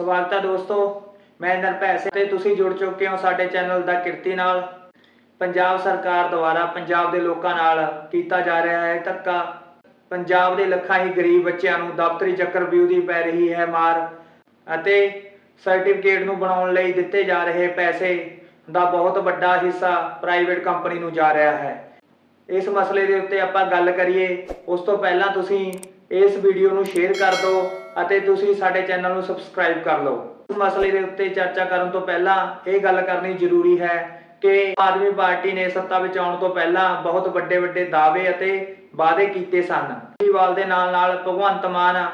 ਸਵਾਗਤ ਹੈ ਦੋਸਤੋ। ਮੈਂ ਨਿਰਭੈ ਸਿੰਘ ਤੇ ਤੁਸੀਂ ਜੁੜ ਚੁੱਕੇ ਹੋ ਸਾਡੇ ਚੈਨਲ ਦਾ ਕਿਰਤੀ ਨਾਲ। ਪੰਜਾਬ ਸਰਕਾਰ ਦੁਆਰਾ ਪੰਜਾਬ ਦੇ ਲੋਕਾਂ ਨਾਲ ਕੀਤਾ ਜਾ ਰਿਹਾ ਹੈ ਧੱਕਾ। ਪੰਜਾਬ ਦੇ ਲੱਖਾਂ ਹੀ ਗਰੀਬ ਬੱਚਿਆਂ ਨੂੰ ਦਫ਼ਤਰੀ ਚੱਕਰਵਿਊ ਦੀ ਪੈ ਰਹੀ ਹੈ ਮਾਰ ਅਤੇ ਸਰਟੀਫਿਕੇਟ ਨੂੰ ਬਣਾਉਣ ਲਈ ਦਿੱਤੇ ਜਾ ਰਹੇ ਪੈਸੇ ਦਾ ਬਹੁਤ ਵੱਡਾ ਹਿੱਸਾ ਪ੍ਰਾਈਵੇਟ ਕੰਪਨੀ ਨੂੰ ਜਾ ਰਿਹਾ ਹੈ। ਇਸ ਮਸਲੇ ਦੇ ਉੱਤੇ ਆਪਾਂ ਗੱਲ ਕਰੀਏ। ਉਸ ਤੋਂ ਪਹਿਲਾਂ ਤੁਸੀਂ ਇਸ ਵੀਡੀਓ ਨੂੰ ਸ਼ੇਅਰ ਕਰ ਦਿਓ ਅਤੇ ਤੁਸੀਂ ਸਾਡੇ ਚੈਨਲ ਨੂੰ ਸਬਸਕ੍ਰਾਈਬ ਕਰ ਲਓ। ਇਸ ਮਸਲੇ ਦੇ ਉੱਤੇ ਚਰਚਾ ਕਰਨ ਤੋਂ ਪਹਿਲਾਂ ਇਹ ਗੱਲ ਕਰਨੀ ਜ਼ਰੂਰੀ ਹੈ ਕਿ ਆਦਮੀ ਪਾਰਟੀ ਨੇ ਸੱਤਾ ਵਿੱਚ ਆਉਣ ਤੋਂ ਪਹਿਲਾਂ ਬਹੁਤ ਵੱਡੇ ਵੱਡੇ ਦਾਅਵੇ ਅਤੇ ਵਾਅਦੇ ਕੀਤੇ ਸਨ। ਕੇਜਰੀਵਾਲ ਦੇ ਨਾਲ ਨਾਲ ਭਗਵੰਤ ਮਾਨ,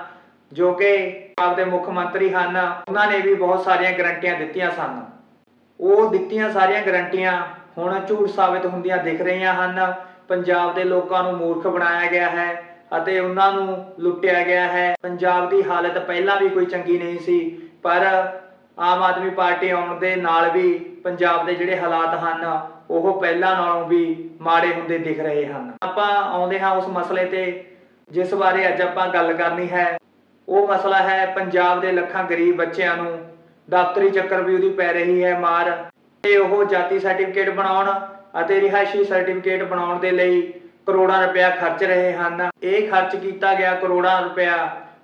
ਜੋ ਕਿ ਪੰਜਾਬ ਦੇ ਮੁੱਖ ਮੰਤਰੀ ਹਨ, ਉਹਨਾਂ ਨੇ ਵੀ ਬਹੁਤ ਸਾਰੀਆਂ ਗਰੰਟੀਆਂ ਦਿੱਤੀਆਂ ਸਨ। ਉਹ ਦਿੱਤੀਆਂ ਸਾਰੀਆਂ ਗਰੰਟੀਆਂ ਹੁਣ ਝੂਠ ਸਾਬਿਤ ਹੁੰਦੀਆਂ ਦਿਖ ਰਹੀਆਂ ਹਨ। ਪੰਜਾਬ ਦੇ ਲੋਕਾਂ ਨੂੰ ਮੂਰਖ ਬਣਾਇਆ ਗਿਆ ਹੈ। ਅਤੇ ਉਹਨਾਂ ਨੂੰ ਲੁੱਟਿਆ ਗਿਆ ਹੈ। ਪੰਜਾਬ ਦੀ ਹਾਲਤ ਪਹਿਲਾਂ ਵੀ ਕੋਈ ਚੰਗੀ ਨਹੀਂ ਸੀ, ਪਰ ਆਮ ਆਦਮੀ ਪਾਰਟੀ ਆਉਣ ਦੇ ਨਾਲ ਵੀ ਪੰਜਾਬ ਦੇ ਜਿਹੜੇ ਹਾਲਾਤ ਹਨ, ਉਹ ਪਹਿਲਾਂ ਨਾਲੋਂ ਵੀ ਮਾੜੇ ਹੁੰਦੇ ਦਿਖ ਰਹੇ ਹਨ। ਆਪਾਂ ਆਉਂਦੇ ਹਾਂ ਉਸ ਮਸਲੇ ਤੇ, ਜਿਸ ਬਾਰੇ ਅੱਜ ਆਪਾਂ ਗੱਲ ਕਰਨੀ ਹੈ। ਉਹ ਮਸਲਾ ਹੈ ਪੰਜਾਬ ਦੇ ਲੱਖਾਂ ਗਰੀਬ ਬੱਚਿਆਂ ਨੂੰ। ਦਫ਼ਤਰੀ ਚੱਕਰ ਵੀ ਉਹਦੀ ਪੈ ਰਹੀ ਹੈ ਮਾਰ। ਤੇ ਉਹ ਜਾਤੀ ਸਰਟੀਫਿਕੇਟ ਬਣਾਉਣ ਅਤੇ ਰਿਹਾਇਸ਼ੀ ਸਰਟੀਫਿਕੇਟ ਬਣਾਉਣ ਦੇ ਲਈ ਕਰੋੜਾਂ ਰੁਪਇਆ ਖਰਚ ਰਹੇ ਹਨ। ਇਹ ਖਰਚ ਕੀਤਾ ਗਿਆ ਕਰੋੜਾਂ ਰੁਪਇਆ।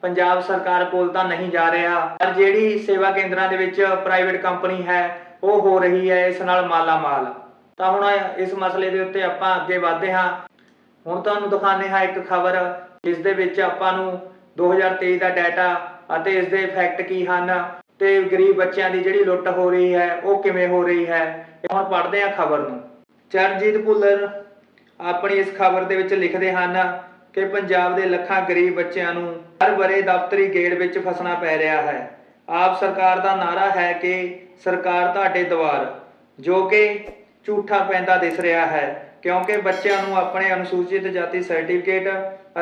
ਪੰਜਾਬ ਸਰਕਾਰ ਕੋਲ ਤਾਂ ਨਹੀਂ ਜਾ ਰਿਹਾ। ਪਰ ਜਿਹੜੀ ਸੇਵਾ ਕੇਂਦਰਾਂ ਦੇ ਵਿੱਚ ਪ੍ਰਾਈਵੇਟ ਕੰਪਨੀ ਹੈ, ਉਹ ਹੋ ਰਹੀ ਹੈ ਇਸ ਨਾਲ ਮਾਲਾ ਮਾਲ ਤਾਂ ਹੁਣ ਇਸ ਮਸਲੇ ਦੇ ਉੱਤੇ ਆਪਾਂ ਅੱਗੇ ਵਧਦੇ ਹਾਂ। ਹੁਣ ਤੁਹਾਨੂੰ ਦਿਖਾਉਂਦੇ ਹਾਂ ਇੱਕ ਖਬਰ, ਜਿਸ ਦੇ ਵਿੱਚ ਆਪਾਂ ਨੂੰ 2023 ਦਾ ਡਾਟਾ ਅਤੇ ਇਸ ਦੇ ਇਫੈਕਟ ਕੀ ਹਨ ਤੇ ਗਰੀਬ ਬੱਚਿਆਂ ਦੀ ਜਿਹੜੀ ਲੁੱਟ ਹੋ ਰਹੀ ਹੈ, ਉਹ ਕਿਵੇਂ ਹੋ ਰਹੀ ਹੈ। ਹੁਣ ਪੜ੍ਹਦੇ ਹਾਂ ਖਬਰ ਨੂੰ। ਚਰਨਜੀਤ ਭੁੱਲਰ ਆਪਣੀ ਇਸ ਖਬਰ ਦੇ ਵਿੱਚ ਲਿਖਦੇ ਹਨ ਕਿ ਪੰਜਾਬ ਦੇ ਲੱਖਾਂ ਗਰੀਬ ਬੱਚਿਆਂ ਨੂੰ ਹਰ ਬਰੇ ਦਫ਼ਤਰੀ ਗੇੜ ਵਿੱਚ ਫਸਣਾ ਪੈ ਰਿਹਾ ਹੈ। ਆਪ ਸਰਕਾਰ ਦਾ ਨਾਰਾ ਹੈ ਕਿ ਸਰਕਾਰ ਤੁਹਾਡੇ ਦੁਆਰ ਜੋ ਕਿ ਝੂਠਾ ਪੈਂਦਾ ਦਿਸ ਰਿਹਾ ਹੈ, ਕਿਉਂਕਿ ਬੱਚਿਆਂ ਨੂੰ ਆਪਣੇ ਅਨੁਸੂਚਿਤ ਜਾਤੀ ਸਰਟੀਫਿਕੇਟ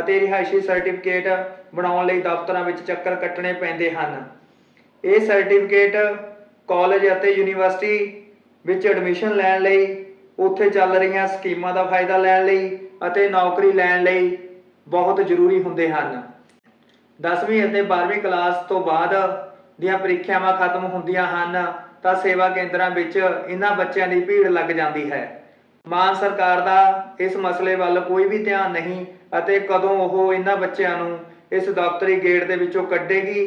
ਅਤੇ ਰਿਹਾਇਸ਼ੀ ਸਰਟੀਫਿਕੇਟ ਬਣਾਉਣ ਲਈ ਦਫ਼ਤਰਾਂ ਵਿੱਚ ਚੱਕਰ ਕੱਟਣੇ ਪੈਂਦੇ ਹਨ। ਇਹ ਸਰਟੀਫਿਕੇਟ ਕਾਲਜ ਅਤੇ ਯੂਨੀਵਰਸਿਟੀ ਵਿੱਚ ਐਡਮਿਸ਼ਨ ਲੈਣ ਲਈ ਉੱਥੇ ਚੱਲ ਰਹੀਆਂ ਸਕੀਮਾਂ ਦਾ ਫਾਇਦਾ ਲੈਣ ਲਈ ਅਤੇ ਨੌਕਰੀ ਲੈਣ ਲਈ ਬਹੁਤ ਜ਼ਰੂਰੀ ਹੁੰਦੇ ਹਨ। 10ਵੀਂ ਅਤੇ 12ਵੀਂ ਕਲਾਸ ਤੋਂ ਬਾਅਦ ਦੀਆਂ ਪ੍ਰੀਖਿਆਵਾਂ ਖਤਮ ਹੁੰਦੀਆਂ ਹਨ ਤਾਂ ਸੇਵਾ ਕੇਂਦਰਾਂ ਵਿੱਚ ਇਹਨਾਂ ਬੱਚਿਆਂ ਦੀ ਭੀੜ ਲੱਗ ਜਾਂਦੀ ਹੈ। ਮਾਨ ਸਰਕਾਰ ਦਾ ਇਸ ਮਸਲੇ ਵੱਲ ਕੋਈ ਵੀ ਧਿਆਨ ਨਹੀਂ ਅਤੇ ਕਦੋਂ ਉਹ ਇਹਨਾਂ ਬੱਚਿਆਂ ਨੂੰ ਇਸ ਦਫ਼ਤਰੀ ਗੇਟ ਦੇ ਵਿੱਚੋਂ ਕੱਢੇਗੀ,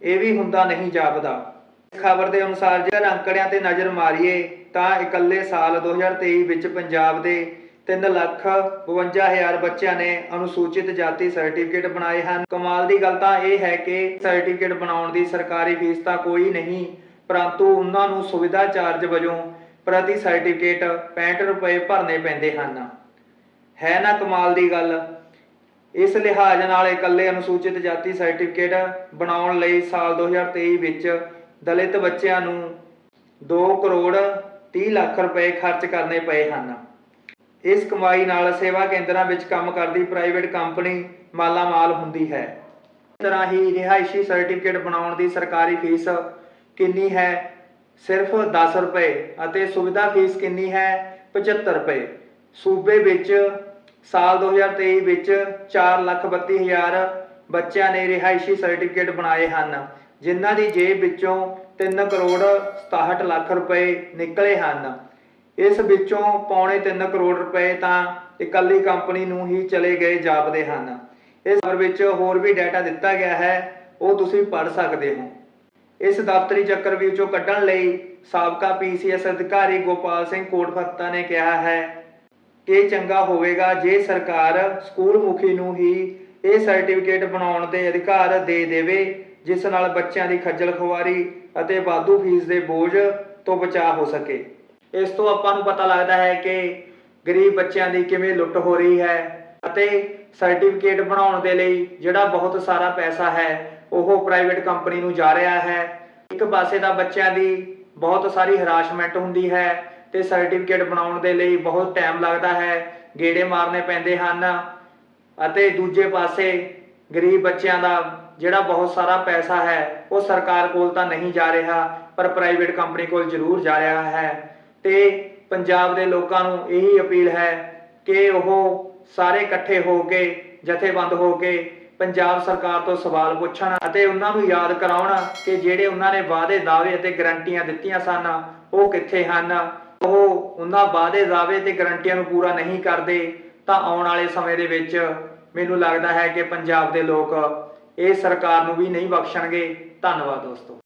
ਇਹ ਵੀ ਹੁੰਦਾ ਨਹੀਂ ਜਾਪਦਾ। ਖਬਰ ਦੇ ਅਨੁਸਾਰ ਜੇਕਰ ਅੰਕੜਿਆਂ ਤੇ ਨਜ਼ਰ ਮਾਰੀਏ, ਤਾਂ ਇਕੱਲੇ ਸਾਲ 2023 ਵਿੱਚ ਪੰਜਾਬ ਦੇ 3 ਲੱਖ 52000 ਬੱਚਿਆਂ ਨੇ ਅਨੁਸੂਚਿਤ ਜਾਤੀ ਸਰਟੀਫਿਕੇਟ ਬਣਾਏ ਹਨ। ਕਮਾਲ ਦੀ ਗੱਲ ਤਾਂ ਇਹ ਹੈ ਕਿ ਸਰਟੀਫਿਕੇਟ ਬਣਾਉਣ ਦੀ ਸਰਕਾਰੀ ਫੀਸ ਤਾਂ ਕੋਈ ਨਹੀਂ, ਪਰੰਤੂ ਉਹਨਾਂ ਨੂੰ ਸੁਵਿਧਾ ਚਾਰਜ ਵਜੋਂ ਪ੍ਰਤੀ ਸਰਟੀਫਿਕੇਟ 65 ਰੁਪਏ ਭਰਨੇ ਪੈਂਦੇ ਹਨ। ਹੈ ਨਾ ਕਮਾਲ ਦੀ ਗੱਲ? ਇਸ ਲਿਹਾਜ਼ ਨਾਲ ਇਕੱਲੇ ਅਨੁਸੂਚਿਤ ਜਾਤੀ ਸਰਟੀਫਿਕੇਟ ਬਣਾਉਣ ਲਈ ਸਾਲ 2023 ਵਿੱਚ ਦਲਿਤ ਬੱਚਿਆਂ ਨੂੰ 2 ਕਰੋੜ 30 ਲੱਖ ਰੁਪਏ ਖਰਚ ਕਰਨੇ ਪਏ ਹਨ। ਇਸ ਕਮਾਈ ਨਾਲ ਸੇਵਾ ਕੇਂਦਰਾਂ ਵਿੱਚ ਕੰਮ ਕਰਦੀ ਪ੍ਰਾਈਵੇਟ ਕੰਪਨੀ ਮਾਲਾ ਮਾਲ ਹੁੰਦੀ ਹੈ। ਇਸ ਤਰ੍ਹਾਂ ਹੀ ਰਿਹਾਇਸ਼ੀ ਸਰਟੀਫਿਕੇਟ ਬਣਾਉਣ ਦੀ ਸਰਕਾਰੀ ਫੀਸ ਕਿੰਨੀ ਹੈ? ਸਿਰਫ 10 ਰੁਪਏ ਅਤੇ ਸੁਵਿਧਾ ਫੀਸ ਕਿੰਨੀ ਹੈ? 75 ਰੁਪਏ। ਸੂਬੇ ਵਿੱਚ ਸਾਲ 2023 ਵਿੱਚ 432000 ਬੱਚਿਆਂ ਨੇ ਰਿਹਾਇਸ਼ੀ ਸਰਟੀਫਿਕੇਟ ਬਣਾਏ ਹਨ। ਜਿਨ੍ਹਾਂ ਦੀ ਜੇਬ ਵਿੱਚੋਂ 3 ਕਰੋੜ 67 ਲੱਖ ਰੁਪਏ ਨਿਕਲੇ ਹਨ। ਇਸ ਵਿੱਚੋਂ ਪੌਣੇ 3 ਕਰੋੜ ਰੁਪਏ ਤਾਂ ਇਕੱਲੀ ਕੰਪਨੀ ਨੂੰ ਹੀ ਚਲੇ ਗਏ ਜਾਪਦੇ ਹਨ। ਇਸ ਖਬਰ ਵਿੱਚ ਹੋਰ ਵੀ ਡਾਟਾ ਦਿੱਤਾ ਗਿਆ ਹੈ, ਉਹ ਤੁਸੀਂ ਪੜ੍ਹ ਸਕਦੇ ਹੋ। ਇਸ ਦਫ਼ਤਰੀ ਚੱਕਰਵਿਊ ਵਿੱਚੋਂ ਕੱਢਣ ਲਈ ਸਾਬਕਾ ਪੀਸੀਐਸ ਅਧਿਕਾਰੀ ਗੋਪਾਲ ਸਿੰਘ ਕੋਟਫੱਤਾ ਨੇ ਕਿਹਾ ਹੈ ਕਿ ਚੰਗਾ ਹੋਵੇਗਾ ਜੇ ਸਰਕਾਰ ਸਕੂਲ ਮੁਖੀ ਨੂੰ ਹੀ ਇਹ ਸਰਟੀਫਿਕੇਟ ਬਣਾਉਣ ਦੇ ਅਧਿਕਾਰ ਦੇ ਦੇਵੇ। ਜਿਸ ਨਾਲ ਬੱਚਿਆਂ ਦੀ ਖੱਜਲ ਖੁਆਰੀ ਅਤੇ ਵਾਧੂ ਫੀਸ ਦੇ ਬੋਝ ਤੋਂ ਬਚਾਅ ਹੋ ਸਕੇ। ਇਸ ਤੋਂ ਆਪਾਂ ਨੂੰ ਪਤਾ ਲੱਗਦਾ ਹੈ ਕਿ ਗਰੀਬ ਬੱਚਿਆਂ ਦੀ ਕਿਵੇਂ ਲੁੱਟ ਹੋ ਰਹੀ ਹੈ ਅਤੇ ਸਰਟੀਫਿਕੇਟ ਬਣਾਉਣ ਦੇ ਲਈ ਜਿਹੜਾ ਬਹੁਤ ਸਾਰਾ ਪੈਸਾ ਹੈ, ਉਹ ਪ੍ਰਾਈਵੇਟ ਕੰਪਨੀ ਨੂੰ ਜਾ ਰਿਹਾ ਹੈ। ਇੱਕ ਪਾਸੇ ਤਾਂ ਬੱਚਿਆਂ ਦੀ ਬਹੁਤ ਸਾਰੀ ਹਰਾਸਮੈਂਟ ਹੁੰਦੀ ਹੈ ਤੇ ਸਰਟੀਫਿਕੇਟ ਬਣਾਉਣ ਦੇ ਲਈ ਬਹੁਤ ਟਾਈਮ ਲੱਗਦਾ ਹੈ, ਗੇੜੇ ਮਾਰਨੇ ਪੈਂਦੇ ਹਨ ਅਤੇ ਦੂਜੇ ਪਾਸੇ ਗਰੀਬ ਬੱਚਿਆਂ ਦਾ ਜਿਹੜਾ ਬਹੁਤ ਸਾਰਾ ਪੈਸਾ ਹੈ, ਉਹ ਸਰਕਾਰ ਕੋਲ ਤਾਂ ਨਹੀਂ ਜਾ ਰਿਹਾ, ਪਰ ਪ੍ਰਾਈਵੇਟ ਕੰਪਨੀ ਕੋਲ ਜ਼ਰੂਰ ਜਾ ਰਿਹਾ ਹੈ। ਤੇ ਪੰਜਾਬ ਦੇ ਲੋਕਾਂ ਨੂੰ ਇਹੀ ਅਪੀਲ ਹੈ ਕਿ ਉਹ ਸਾਰੇ ਇਕੱਠੇ ਹੋ ਕੇ, ਜਥੇਬੰਦ ਹੋ ਕੇ ਪੰਜਾਬ ਸਰਕਾਰ ਤੋਂ ਸਵਾਲ ਪੁੱਛਣ ਅਤੇ ਉਹਨਾਂ ਨੂੰ ਯਾਦ ਕਰਾਉਣ ਕਿ ਜਿਹੜੇ ਉਹਨਾਂ ਨੇ ਵਾਅਦੇ, ਦਾਅਵੇ ਅਤੇ ਗਰੰਟੀਆਂ ਦਿੱਤੀਆਂ ਸਨ, ਉਹ ਕਿੱਥੇ ਹਨ? ਉਹ ਉਹਨਾਂ ਵਾਅਦੇ, ਦਾਅਵੇ ਤੇ ਗਰੰਟੀਆਂ ਨੂੰ ਪੂਰਾ ਨਹੀਂ ਕਰਦੇ, ਤਾਂ ਆਉਣ ਵਾਲੇ ਸਮੇਂ ਦੇ ਵਿੱਚ ਮੈਨੂੰ ਲੱਗਦਾ ਹੈ ਕਿ ਪੰਜਾਬ ਦੇ ਲੋਕ ਇਹ ਸਰਕਾਰ ਨੂੰ ਵੀ ਨਹੀਂ ਬਖਸ਼ਣਗੇ। ਧੰਨਵਾਦ ਦੋਸਤੋ।